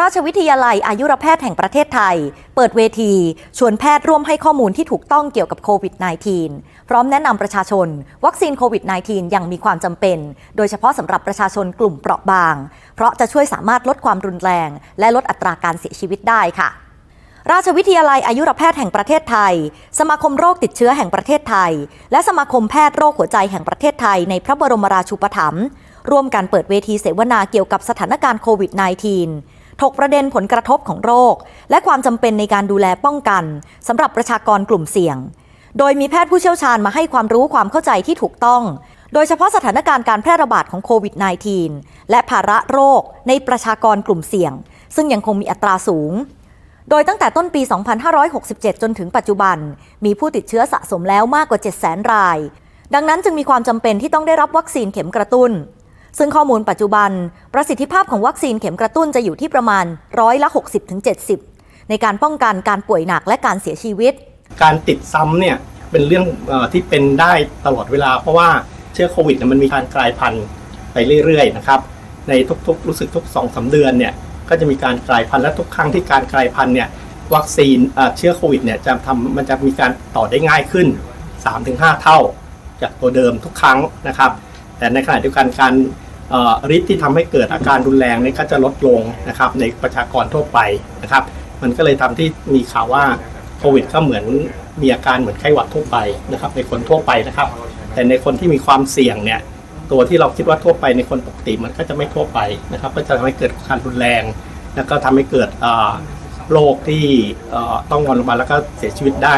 ราชวิทยาลัยอายุรแพทย์แห่งประเทศไทย เปิดเวที ชวนแพทย์ร่วมให้ข้อมูลที่ถูกต้องเกี่ยวกับโควิด -19 พร้อมแนะนำประชาชน วัคซีนโควิด -19 ยังมีความจำเป็น โดยเฉพาะสำหรับประชาชนกลุ่มเปราะบาง เพราะจะช่วยสามารถลดความรุนแรง และลดอัตราการเสียชีวิตได้ค่ะราชวิทยาลัยอายุรแพทย์แห่งประเทศไทย สมาคมโรคติดเชื้อแห่งประเทศไทย และสมาคมแพทย์โรคหัวใจแห่งประเทศไทยในพระบรมราชูปถัมภ์ร่วมกันเปิดเวทีเสวนาเกี่ยวกับสถานการณ์โควิด -19 ถกประเด็นผลกระทบของโรค และความจำเป็นในการดูแลป้องกันสำหรับประชากรกลุ่มเสี่ยง โดยมีแพทย์ผู้เชี่ยวชาญมาให้ความรู้ความเข้าใจที่ถูกต้อง โดยเฉพาะสถานการณ์การแพร่ระบาดของโควิด -19 และภาระโรคในประชากรกลุ่มเสี่ยง ซึ่งยังคงมีอัตราสูงโดยตั้งแต่ต้นปี 2567 จนถึงปัจจุบัน มีผู้ติดเชื้อสะสมแล้วมากกว่า 700,000 ราย ดังนั้นจึงมีความจำเป็นที่ต้องได้รับวัคซีนเข็มกระตุ้น ซึ่งข้อมูลปัจจุบัน ประสิทธิภาพของวัคซีนเข็มกระตุ้นจะอยู่ที่ประมาณร้อยละ 60-70 ในการป้องกันการป่วยหนักและการเสียชีวิต การติดซ้ำเนี่ยเป็นเรื่องอที่เป็นได้ตลอดเวลา เพราะว่าเชื้อโควิดมันมีการกลายพันธุ์ไปเรื่อยๆนะครับในทุกๆ รู้สึกทุก2อสาเดือนเนี่ยก็จะมีการกลายพันธุ์และทุกครั้งที่การกลายพันธุ์เนี่ยวัคซีนเชื้อโควิดเนี่ยจะทำมันจะมีการต่อได้ง่ายขึ้น 3-5 เท่า จากตัวเดิมทุกครั้งนะครับ แต่ในขณะเดียวกันการ ฤทธิ์ที่ทำให้เกิดอาการรุนแรงนี่ก็จะลดลงนะครับในประชากรทั่วไปนะครับ มันก็เลยทำที่มีข่าวว่าโควิดก็เหมือนมีอาการเหมือนไข้หวัดทั่วไปนะครับ ในคนทั่วไปนะครับ แต่ในคนที่มีความเสี่ยงเนี่ยตัวที่เราคิดว่าทั่วไปในคนปกติมันก็จะไม่ทั่วไปนะครับ ก็จะทำให้เกิดการรุนแรง แล้วก็ทำให้เกิดโรคที่ต้องนอนโรงพยาบาลแล้วก็เสียชีวิตได้